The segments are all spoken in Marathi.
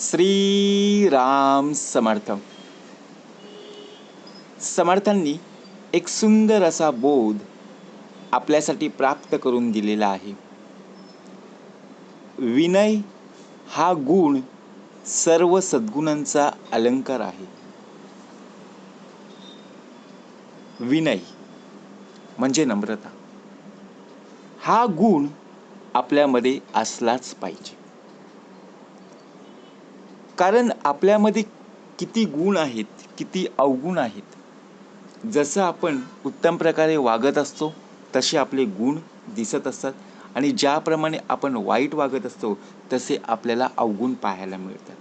श्री राम समर्थ समर्थांनी एक सुंदर असा बोध आपल्यासाठी प्राप्त करून दिलेला आहे. विनय हा गुण सर्व सद्गुणांचा अलंकार आहे. विनय म्हणजे नम्रता. हा गुण आपल्यामध्ये असलाच पाहिजे. कारण आपल्यामध्ये किती गुण आहेत किती अवगुण आहेत. जसं आपण उत्तम प्रकारे वागत असतो तसे आपले गुण दिसत असतात आणि ज्याप्रमाणे आपण वाईट वागत असतो तसे आपल्याला अवगुण पाहायला मिळतात.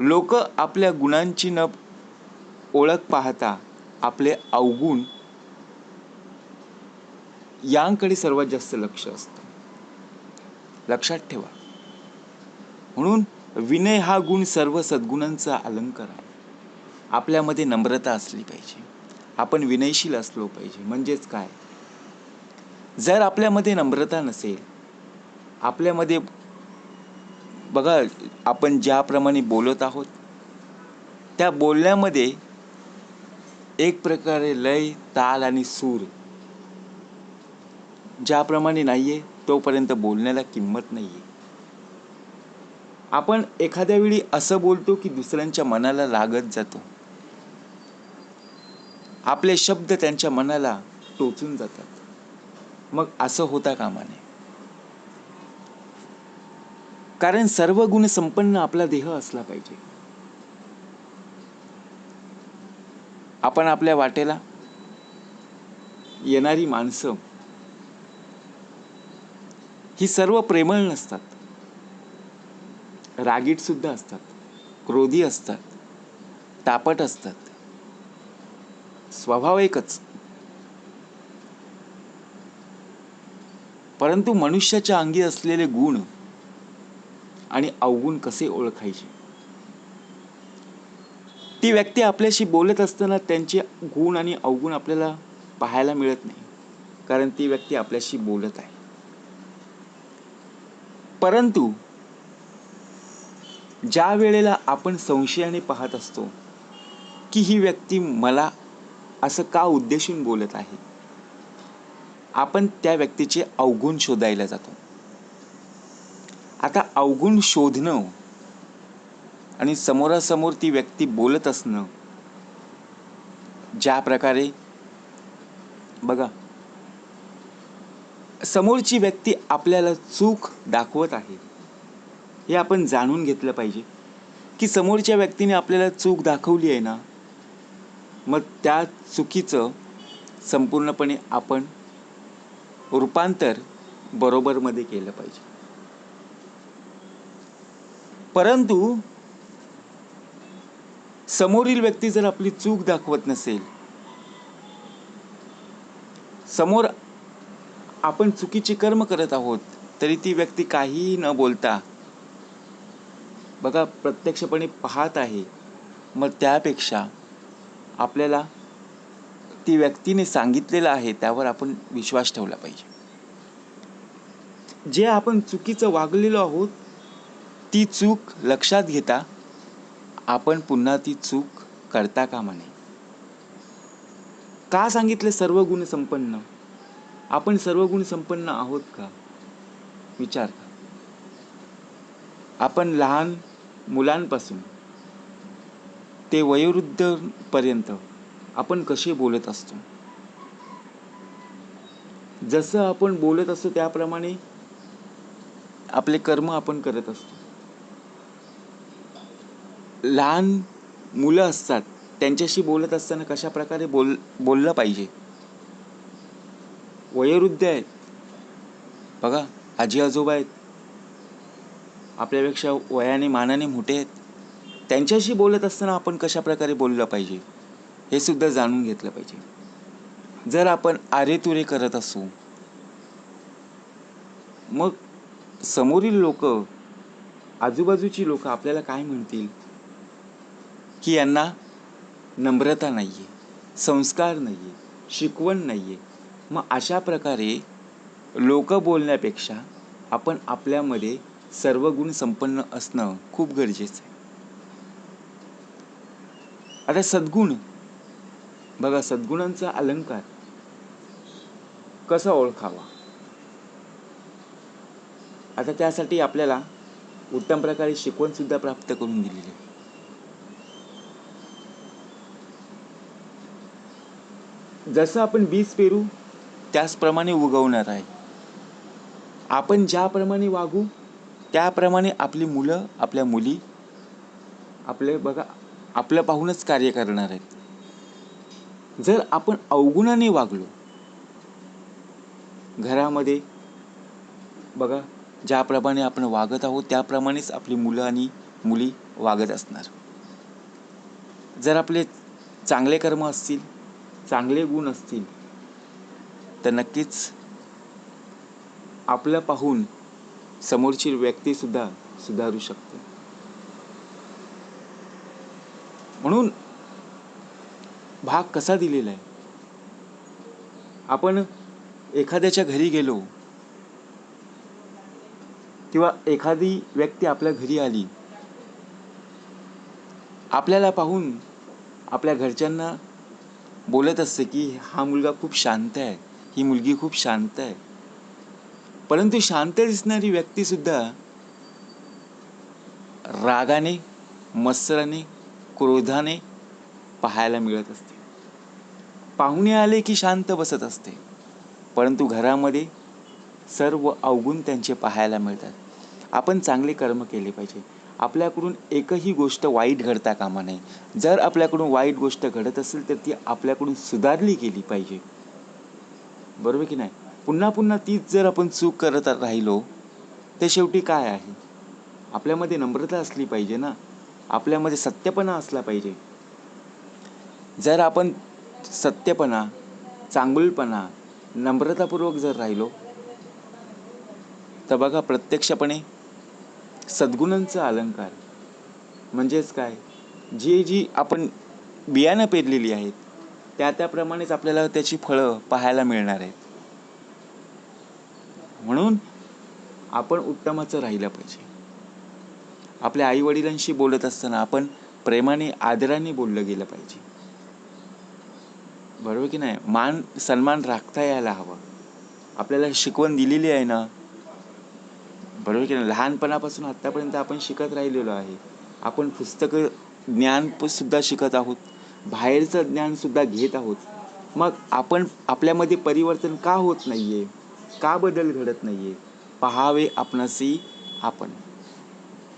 लोक आपल्या गुणांची न ओळख पाहता आपले अवगुण यांकडे सर्वात जास्त लक्ष असतं. लक्षात ठेवा. म्हणून विनय हा गुण सर्व सद्गुणांचा अलंकार आहे. आपल्यामध्ये नम्रता असली पाहिजे. आपण विनयशील असलो पाहिजे. म्हणजेच काय? जर आपल्यामध्ये नम्रता नसेल आपल्यामध्ये बघा आपण ज्याप्रमाणे बोलत आहोत त्या बोलण्यामध्ये एक प्रकारे लय ताल आणि सूर. ज्याप्रमाणे नाहीये तोपर्यंत बोलण्याला किंमत नाहीये. आपण एखाद्या वेळी असं बोलतो की दुसऱ्यांच्या मनाला लागत जातो. आपले शब्द त्यांच्या मनाला टोचून जातात. मग असं होता कामा नये. कारण सर्व गुण संपन्न आपला देह असला पाहिजे. आपण आपल्या वाटेला येणारी माणसं ही सर्व प्रेमळ नसतात. रागीट सुद्धा असतात. क्रोधी असतात. तापट असतात. स्वभाव एकच. परंतु मनुष्याच्या अंगी असलेले गुण आणि अवगुण कसे ओळखायचे? ती व्यक्ती आपल्याशी बोलत असताना त्यांचे गुण आणि अवगुण आपल्याला पाहायला मिळत नाही कारण ती व्यक्ती आपल्याशी बोलत आहे. परंतु ज्या वेळेला आपण संशयाने पाहत असतो की ही व्यक्ती मला असं का उद्देशून बोलत आहे आपण त्या व्यक्तीचे अवगुण शोधायला जातो. आता अवगुण शोधणं आणि समोरासमोर ती व्यक्ती बोलत असणं ज्या प्रकारे बघा समोरची व्यक्ती आपल्याला चूक दाखवत आहे. हे आपण जाणून घेतलं पाहिजे की समोरच्या व्यक्तीने आपल्याला चूक दाखवली आहे ना मग त्या चुकीचं संपूर्णपणे आपण रूपांतर बरोबरमध्ये केलं पाहिजे. परंतु समोरील व्यक्ती जर आपली चूक दाखवत नसेल समोर आपण चुकीचे कर्म करत आहोत तरी ती व्यक्ती काहीही न बोलता बघा प्रत्यक्षपणे पाहत आहे. मग त्यापेक्षा आपल्याला ती व्यक्तीने सांगितलेलं आहे त्यावर आपण विश्वास ठेवला पाहिजे. जे आपण चुकीचं वागलेलो आहोत ती चूक लक्षात घेता आपण पुन्हा ती चूक करता कामा नये. का सांगितले सर्व गुण संपन्न? आपण सर्व गुण संपन्न आहोत का? विचार का आपण लहान मुलांपासून. ते वयोवृद्ध पर्यंत आपण कसे बोलत असतो? जसं आपण बोलत असतो त्याप्रमाणे आपले कर्म आपण करत असतो. लहान मुलं असतात त्यांच्याशी बोलत असताना कशा प्रकारे बोल बोललं पाहिजे? वयोवृद्ध आहेत. बघा आजी आजोबा आहेत. आपल्यापेक्षा वयाने मानाने मोठे आहेत. त्यांच्याशी बोलत असताना आपण कशा प्रकारे बोललं पाहिजे हे सुद्धा जाणून घेतलं पाहिजे. जर आपण आरेतुरे करत असू मग समोरील लोक आजूबाजूची लोक आपल्याला काय म्हणतील? की यांना नम्रता नाही आहे संस्कार नाही आहे शिकवण नाही आहे मग अशा प्रकारे लोक बोलण्यापेक्षा आपण आपल्यामध्ये सर्व गुण संपन्न असणं खूप गरजेचं आहे. आता सद्गुण बघा सद्गुणांचा अलंकार कसा ओळखावा? आता त्यासाठी आपल्याला उत्तम प्रकारे शिकवण सुद्धा प्राप्त करून दिलेली आहे. जसं आपण बीज पेरू त्याचप्रमाणे उगवणार आहे. आपण ज्याप्रमाणे वागू त्याप्रमाणे आपली मुलं आपल्या मुली आपले बघा आपलं पाहूनच कार्य करणार आहेत. जर आपण अवगुणाने वागलो घरामध्ये बघा ज्याप्रमाणे आपण वागत आहोत त्याप्रमाणेच आपली मुलं आणि मुली वागत असणार. जर आपले चांगले कर्म असतील चांगले गुण असतील तर नक्कीच आपलं पाहून समोरची व्यक्ती सुद्धा सुधारू शकते. म्हणून भाग कसा दिलेला आहे? आपण एखाद्याच्या घरी गेलो किंवा एखादी व्यक्ती आपल्या घरी आली आपल्याला पाहून आपल्या घरच्यांना बोलत असते की हा मुलगा खूप शांत आहे ही मुलगी खूप शांत आहे. परंतु शांत दिसणारी व्यक्ती सुद्धा रागाने मत्सराने क्रोधाने पाहायला मिळत असते. पाहुणे आले की शांत बसत असते. परंतु घरामध्ये सर्व अवगुण त्यांचे पाहायला मिळतात. आपण चांगले कर्म केले पाहिजे. आपल्याकडून एकही गोष्ट वाईट घडता कामा नये. जर आपल्याकडून वाईट गोष्ट घडत असेल तर ती आपल्याकडून सुधारली गेली पाहिजे. बरोबर की नाही? पुन्हा पुन्हा तीच जर आपण चूक करत राहिलो तर शेवटी काय आहे? आपल्यामध्ये नम्रता असली पाहिजे ना. आपल्यामध्ये सत्यपणा असला पाहिजे. जर आपण सत्यपणा चांगुलपणा नम्रतापूर्वक जर राहिलो तर बघा प्रत्यक्षपणे सद्गुणांचा अलंकार. म्हणजेच काय? जी जी आपण बियाणं पेरलेली आहेत त्या त्याप्रमाणेच आपल्याला त्याची फळं पाहायला मिळणार आहेत. म्हणून आपण उत्तमाचं राहिलं पाहिजे. आपल्या आई वडिलांशी बोलत असताना आपण प्रेमाने आदराने बोललं गेलं पाहिजे. बरोबर की नाही? मान सन्मान राखता यायला हवा. आपल्याला शिकवण दिलेली आहे ना? बरोबर की नाही? लहानपणापासून आत्तापर्यंत आपण शिकत राहिलेलो आहे. आपण पुस्तकं ज्ञान सुद्धा शिकत आहोत. बाहेरचं ज्ञान सुद्धा घेत आहोत. मग आपण आपल्यामध्ये परिवर्तन का होत नाहीये? का बदल घडत नाहीये? पहावे आपणासी आपण.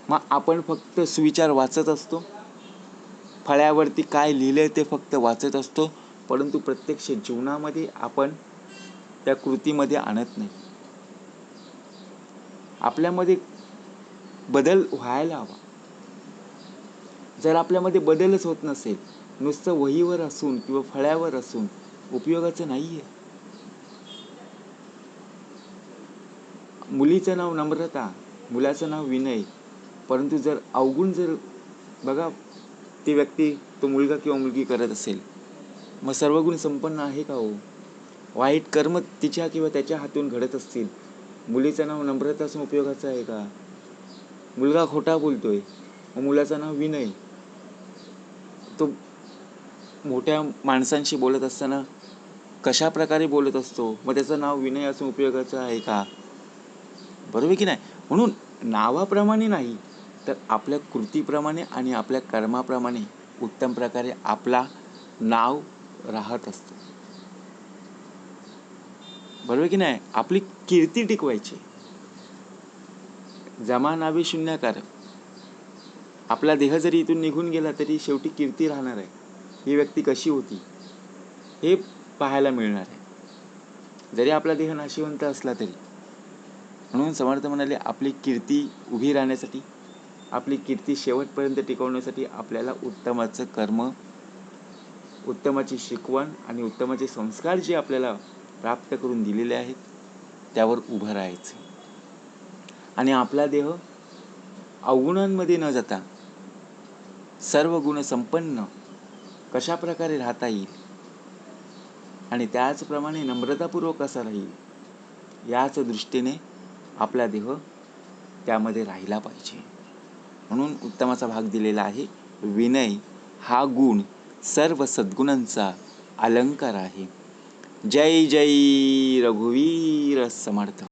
मग आपण फक्त सुविचार वाचत असतो? फळ्यावरती काय लिहिलंय ते फक्त वाचत असतो? परंतु प्रत्यक्ष जीवनामध्ये आपण त्या कृतीमध्ये आणत नाही. आपल्यामध्ये बदल व्हायला हवा. जर आपल्यामध्ये बदलच होत नसेल नुसतं वहीवर असून किंवा फळ्यावर असून उपयोगाचं नाही आहे मुलीचं नाव नम्रता मुलाचं नाव विनय. परंतु जर अवगुण जर बघा ती व्यक्ती तो मुलगा किंवा मुलगी करत असेल मग सर्व गुण संपन्न आहे का हो? वाईट कर्म तिच्या किंवा त्याच्या हातून घडत असतील. मुलीचं नाव नम्रता असून उपयोगाचं आहे का? मुलगा खोटा बोलतोय मग मुलाचं नाव विनय. तो मोठ्या माणसांशी बोलत असताना कशा प्रकारे बोलत असतो? मग त्याचं नाव विनय असून उपयोगाचं आहे का? बरोबर की नाही? म्हणून नावाप्रमाणे नाही तर आपल्या कृतीप्रमाणे आणि आपल्या कर्माप्रमाणे उत्तम प्रकारे आपला नाव राहत असतो. बरोबर की नाही? आपली कीर्ती टिकवायची. जमा नावे शून्यकार आपला देह जरी इथून निघून गेला तरी शेवटी कीर्ती राहणार आहे. ही व्यक्ती कशी होती? हे पाहायला मिळणार आहे. जरी आपला देह नाशिवंत असला तरी. म्हणून समर्थ म्हणाले आपली कीर्ती उभी राहण्यासाठी आपली कीर्ती शेवटपर्यंत टिकवण्यासाठी आपल्याला उत्तमाचं कर्म उत्तमाची शिकवण आणि उत्तमाचे संस्कार जे आपल्याला प्राप्त करून दिलेले आहेत त्यावर उभं राहायचं. आणि आपला देह अवगुणांमध्ये न जाता सर्व गुण संपन्न कशा प्रकारे राहता येईल? आणि त्याचप्रमाणे नम्रतापूर्वक कसा राहील? याच दृष्टीने आपला देह त्यामध्ये राहिला पाहिजे. म्हणून उत्तमाचा भाग दिलेला आहे विनय हा गुण सर्व सद्गुणांचा अलंकार आहे. जय जय रघुवीर समर्थ.